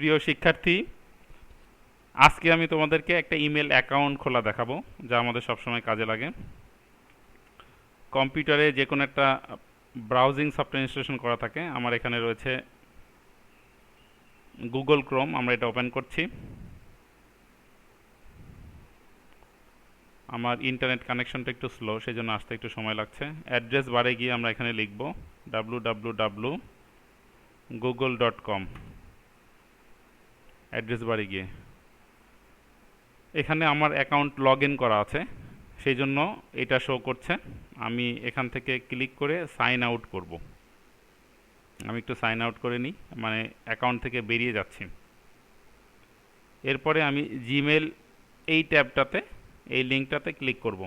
প্রিয় শিক্ষার্থী, আজকে আমি তোমাদেরকে একটা ইমেল অ্যাকাউন্ট খোলা দেখাবো, যা আমাদের সবসময় কাজে লাগে। কম্পিউটারে যে কোনো একটা ব্রাউজিং সফটওয়্যার ইনস্টলেশন করা থাকে, আমার এখানে রয়েছে গুগল ক্রোম, আমরা এটা ওপেন করছি। আমার ইন্টারনেট কানেকশনটা একটু স্লো সেই জন্য আসতে একটু সময় লাগছে। অ্যাড্রেস বারে গিয়ে আমরা এখানে লিখব W W W Google dot com address বারে গিয়ে। এখানে আমার অ্যাকাউন্ট লগ করা আছে, সেই জন্য এটা শো করছে। আমি এখান থেকে ক্লিক করে সাইন আউট করব। আমি একটু সাইন আউট করে নিই মানে অ্যাকাউন্ট থেকে বেরিয়ে যাচ্ছি। এরপরে আমি জিমেল এই ট্যাবটাতে, এই লিঙ্কটাতে ক্লিক করব।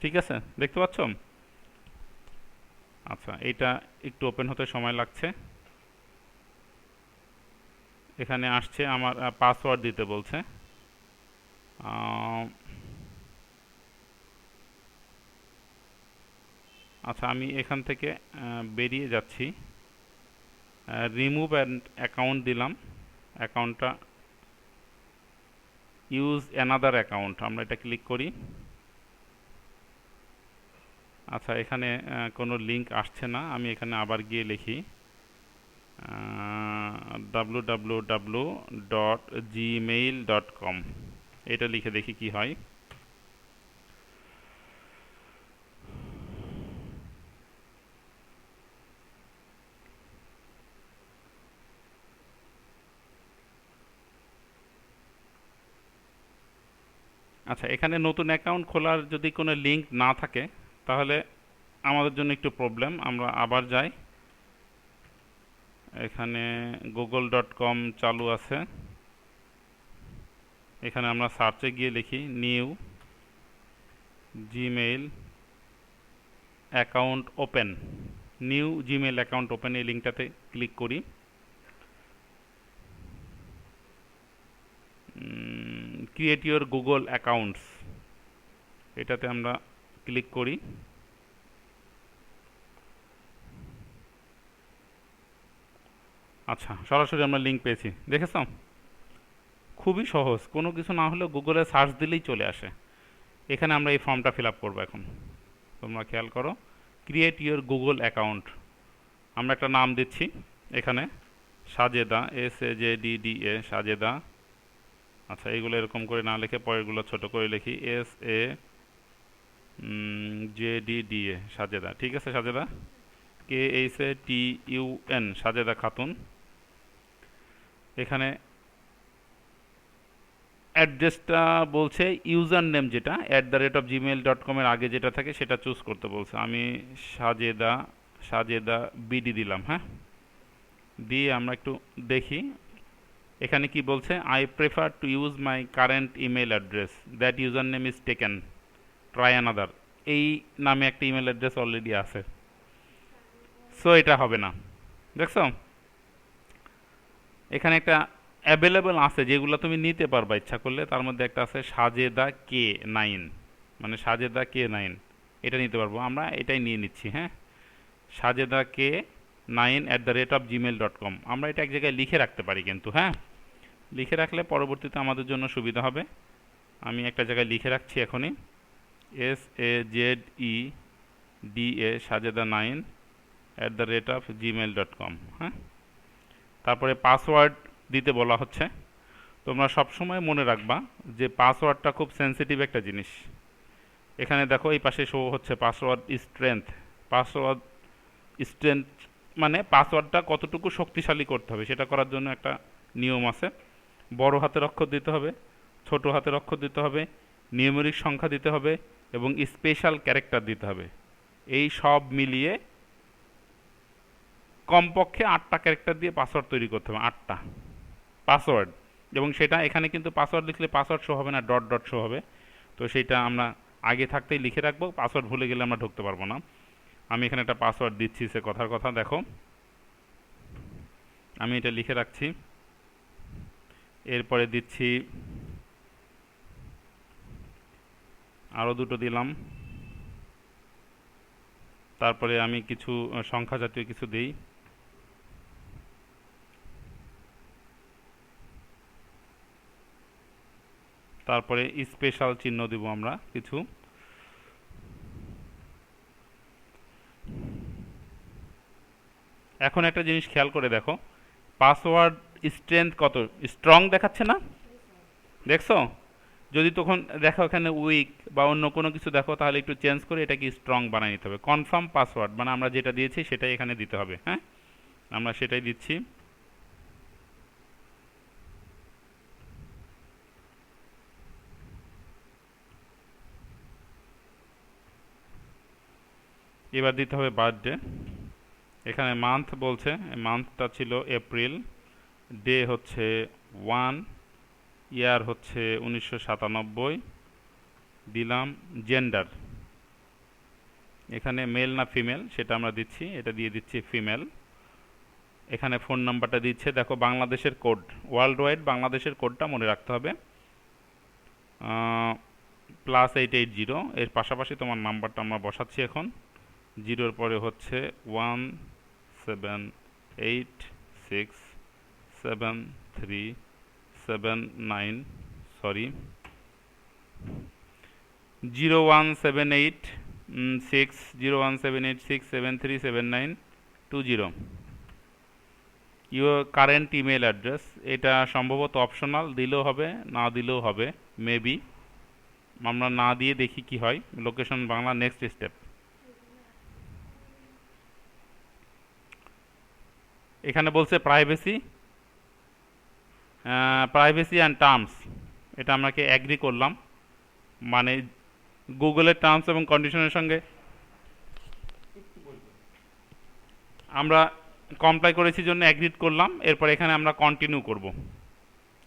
ঠিক আছে? দেখতে পাচ্ছ? আচ্ছা এটা একটু ওপেন হতে সময় লাগছে। এখানে আসছে, আমার পাসওয়ার্ড দিতে বলছে। আচ্ছা আমি এখান থেকে বেরিয়ে যাচ্ছি। রিমুভ অ্যান্ড অ্যাকাউন্ট দিলাম। অ্যাকাউন্টটা ইউজ অ্যানাদার অ্যাকাউন্ট আমরা এটা ক্লিক করি। আচ্ছা এখানে কোনো লিঙ্ক আসছে না, আমি এখানে আবার গিয়ে লিখি। W W W dot Gmail dot com এটা লিখে দেখি কি হয়। আচ্ছা এখানে নতুন অ্যাকাউন্ট খোলার যদি কোনো লিঙ্ক না থাকে, তাহলে আমাদের জন্য একটু প্রবলেম, আমরা আবার যাই। এখানে গুগল ডট কম চালু আছে। এখানে আমরা সার্চে গিয়ে লিখি new Gmail account open new Gmail account open এই লিঙ্কটাতে ক্লিক করি। ক্রিয়েট ইউর গুগল অ্যাকাউন্টস এটাতে আমরা ক্লিক করি। আচ্ছা সরাসরি আমরা লিঙ্ক পেয়েছি। দেখেছ? খুবই সহজ। কোনো কিছু না হলেও গুগলে সার্চ দিলেই চলে আসে। এখানে আমরা এই ফর্মটা ফিল আপ করব এখন। তোমরা খেয়াল করো ক্রিয়েট ইউর গুগল অ্যাকাউন্ট আমরা একটা নাম দিচ্ছি এখানে, Sajeda S A J D D A Sajeda. আচ্ছা এইগুলো এরকম করে না লিখে পরেরগুলো ছোট করে লিখি। S A J D D A Sajeda. ঠিক আছে, Sajeda? K H A T U N Sajeda Khatun. এখানে অ্যাড্রেসটা বলছে ইউজার নেম যেটা at the rate of Gmail dot কমের আগে যেটা থাকে সেটা চুজ করতে বলছে। আমি সাজেদা সাজেদা বিডি দিলাম হ্যাঁ? দিয়ে আমরা একটু দেখি। এখানে কি বলছে? I prefer to use my current email address that user name is taken try another এই নামে একটা ইমেল অ্যাড্রেস অলরেডি আছে। সো এটা হবে না। দেখছ? এখানে একটা অ্যাভেলেবল আছে, যেগুলো তুমি নিতে পারবা, ইচ্ছা করলে। তার মধ্যে একটা আছে সাজেদা কে নাইন। মানে সাজেদা কে নাইন। এটা নিতে পারব। আমরা এটাই নিয়ে নিচ্ছি হ্যাঁ? Sajeda K nine at the rate of Gmail dot com আমরা এটা এক জায়গায় লিখে রাখতে পারি কিন্তু হ্যাঁ? লিখে রাখলে পরবর্তীতে আমাদের জন্য সুবিধা হবে। আমি একটা জায়গায় লিখে রাখছি এখনই। S A Z E D A Sajeda nine at the rate of Gmail dot com হ্যাঁ? তারপরে পাসওয়ার্ড দিতে বলা হচ্ছে। তোমরা সবসময় মনে রাখবা যে পাসওয়ার্ডটা খুব সেন্সিটিভ একটা জিনিস। এখানে দেখো, এই পাশে শো হচ্ছে পাসওয়ার্ড স্ট্রেংথ পাসওয়ার্ড স্ট্রেংথ মানে পাসওয়ার্ডটা কতটুকু শক্তিশালী করতে হবে, সেটা করার জন্য একটা নিয়ম আছে। বড় হাতের অক্ষর দিতে হবে, ছোট হাতের অক্ষর দিতে হবে নিউমেরিক সংখ্যা দিতে হবে এবং স্পেশাল ক্যারেক্টার দিতে হবে। এই সব মিলিয়ে কমপক্ষে আটটা ক্যারেক্টার দিয়ে পাসওয়ার্ড তৈরি করতে হবে, আটটা পাসওয়ার্ড এবং সেটা এখানে কিন্তু পাসওয়ার্ড লিখলে পাসওয়ার্ড শো হবে না ডট ডট শো হবে। তো সেটা আমরা আগে থাকতেই লিখে রাখব পাসওয়ার্ড ভুলে গেলে আমরা ঢুকতে পারব না। আমি এখানে একটা পাসওয়ার্ড দিচ্ছি সে কথার কথা, দেখো। আমি এটা লিখে রাখছি। এরপরে দিচ্ছি আরও দুটো দিলাম। তারপরে আমি কিছু, সংখ্যা জাতীয় কিছু দিই। তারপরে স্পেশাল চিহ্ন দিব আমরা কিছু। এখন একটা জিনিস খেয়াল করে দেখো পাসওয়ার্ড স্ট্রেংথ কত? স্ট্রং দেখাচ্ছে না? দেখছ? যদি তখন দেখো এখানে উইক বা অন্য কোনো কিছু দেখো, তাহলে একটু চেঞ্জ করে এটাকে স্ট্রং বানিয়ে নিতে হবে। কনফার্ম পাসওয়ার্ড মানে আমরা যেটা দিয়েছি সেটাই এখানে দিতে হবে হ্যাঁ? আমরা সেটাই দিচ্ছি। এবার দিতে হবে বার্থডে। এখানে মান্থ বলছে মান্থটা ছিল এপ্রিল। ডে হচ্ছে ওয়ান, ইয়ার হচ্ছে উনিশশো সাতানব্বই। দিলাম জেন্ডার এখানে মেল না ফিমেল সেটা আমরা দিচ্ছি, এটা দিয়ে দিচ্ছি ফিমেল এখানে ফোন নাম্বারটা দিচ্ছে, দেখো বাংলাদেশের কোড ওয়ার্ল্ড ওয়াইড বাংলাদেশের কোডটা মনে রাখতে হবে। প্লাস এইট এইট জিরো এর পাশাপাশি তোমার নাম্বারটা আমরা বসাচ্ছি এখন। জিরোর পরে হচ্ছে one, seven, eight, six, seven, three, seven, nine, sorry. Zero one, seven, eight six, zero one, seven, eight, six, seven, three, seven, nine, two, zero. Your current email address, এটা সম্ভবত অপশনাল, দিলেও হবে, না দিলেও হবে, মেবি। আমরা না দিয়ে দেখি কি হয়, লোকেশন বাংলা, নেক্সট স্টেপ। এখানে বলছে প্রাইভেসি প্রাইভেসি অ্যান্ড টার্মস এটা আমাকে অ্যাগ্রি করলাম। মানে গুগলের টার্মস এবং কন্ডিশনের সঙ্গে আমরা কমপ্লাই করেছি জন্য অ্যাগ্রিড করলাম, এরপর এখানে আমরা কন্টিনিউ করব।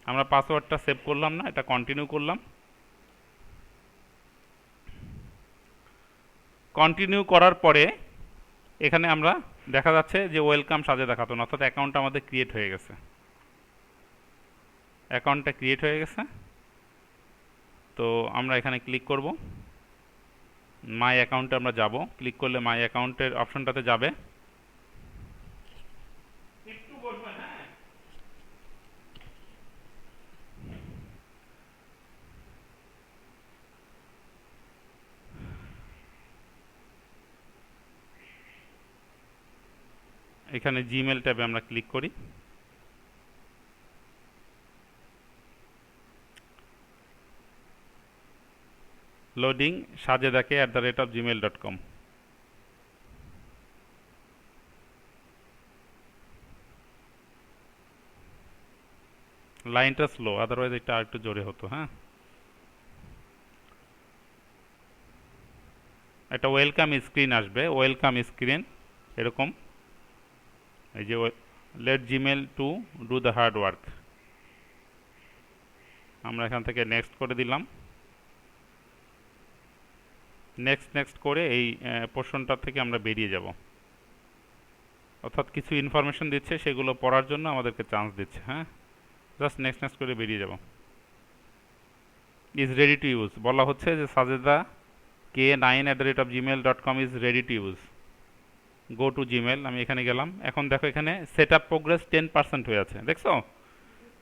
আমরা পাসওয়ার্ডটা সেভ করলাম না, এটা কন্টিনিউ করলাম। কন্টিনিউ করার পরে এখানে আমরা দেখা যাচ্ছে যে ওয়েলকাম সাজে দেখাতো না, অর্থাৎ অ্যাকাউন্ট আমাদের ক্রিয়েট হয়ে গেছে। অ্যাকাউন্টটা ক্রিয়েট হয়ে গেছে। তো আমরা এখানে ক্লিক করব। মাই অ্যাকাউন্টে আমরা যাব। ক্লিক করলে মাই অ্যাকাউন্টের অপশনটাতে যাবে। এখানে জিমেল ট্যাবে আমরা ক্লিক করি। Loading সাজেদাকে at the rate of Gmail dot com লাইনটা স্লো আদারওয়াইজ এটা আর একটু জোরে হতো হ্যাঁ। একটা ওয়েলকাম স্ক্রিন আসবে ওয়েলকাম স্ক্রিন এরকম। এই যে let Gmail to do the hard work আমরা এখান থেকে নেক্সট করে দিলাম। নেক্সট নেক্সট করে এই পোর্শনটার থেকে আমরা বেরিয়ে যাব। অর্থাৎ কিছু ইনফরমেশন দিচ্ছে, সেগুলো পড়ার জন্য আমাদেরকে চান্স দিচ্ছে হ্যাঁ? জাস্ট নেক্সট নেক্সট করে বেরিয়ে যাব। ইজ রেডি টু ইউজ বলা হচ্ছে যে Sajeda K nine at the rate of Gmail dot com is ready to use go to Gmail আমি এখানে গেলাম। এখন দেখো এখানে set up progress ten percent হয়ে আছে, দেখছ?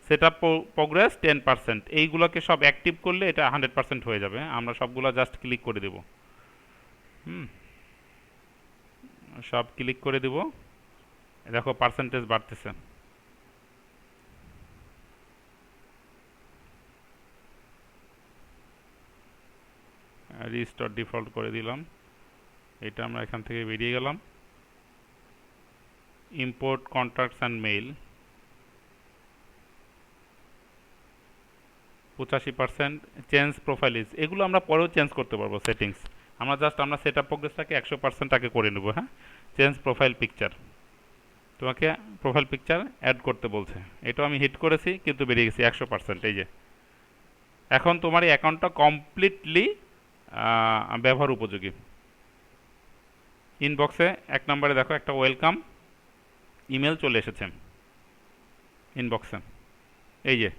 Set up progress ten percent এইগুলোকে সব অ্যাক্টিভ করলে এটা হান্ড্রেড পার্সেন্ট হয়ে যাবে। আমরা সবগুলো জাস্ট ক্লিক করে দেব। হুম? সব ক্লিক করে দেব। দেখো পার্সেন্টেজ বাড়তেছে। রিস্টোর ডিফল্ট করে দিলাম। এটা আমরা এখান থেকে বেরিয়ে গেলাম। ইম্পোর্ট কন্ট্রাক্টস অ্যান্ড মেইল পঁচাশি পার্সেন্ট চেঞ্জ প্রোফাইলিস এগুলো আমরা পরেও চেঞ্জ করতে পারব সেটিংস আমরা জাস্ট আমরা সেট আপ প্রোগ্রেসটাকে একশো পার্সেন্ট আগে করে নেব হ্যাঁ? চেঞ্জ প্রোফাইল পিকচার তোমাকে প্রোফাইল পিকচার অ্যাড করতে বলছে। এটাও আমি হিট করেছি, কিন্তু বেরিয়ে গেছি একশো পার্সেন্ট এই যে। এখন তোমার এই অ্যাকাউন্টটা কমপ্লিটলি ব্যবহার উপযোগী। ইনবক্সে এক নম্বরে দেখো একটা ওয়েলকাম ইমেল চলে এসেছে। ইনবক্সে এই যে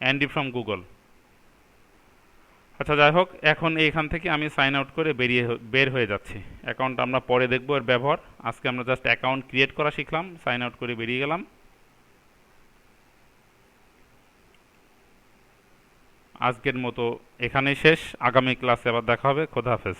অ্যান্ডি ফ্রম গুগল আচ্ছা যাই হোক, এখন এইখান থেকে আমি সাইন আউট করে বেরিয়ে বের হয়ে যাচ্ছি। অ্যাকাউন্ট আমরা পরে দেখব এর ব্যবহার। আজকে আমরা জাস্ট অ্যাকাউন্ট ক্রিয়েট করা শিখলাম সাইন আউট করে বেরিয়ে গেলাম। আজকের মতো এখানেই শেষ। আগামী ক্লাসে আবার দেখা হবে। খোদা হাফেজ।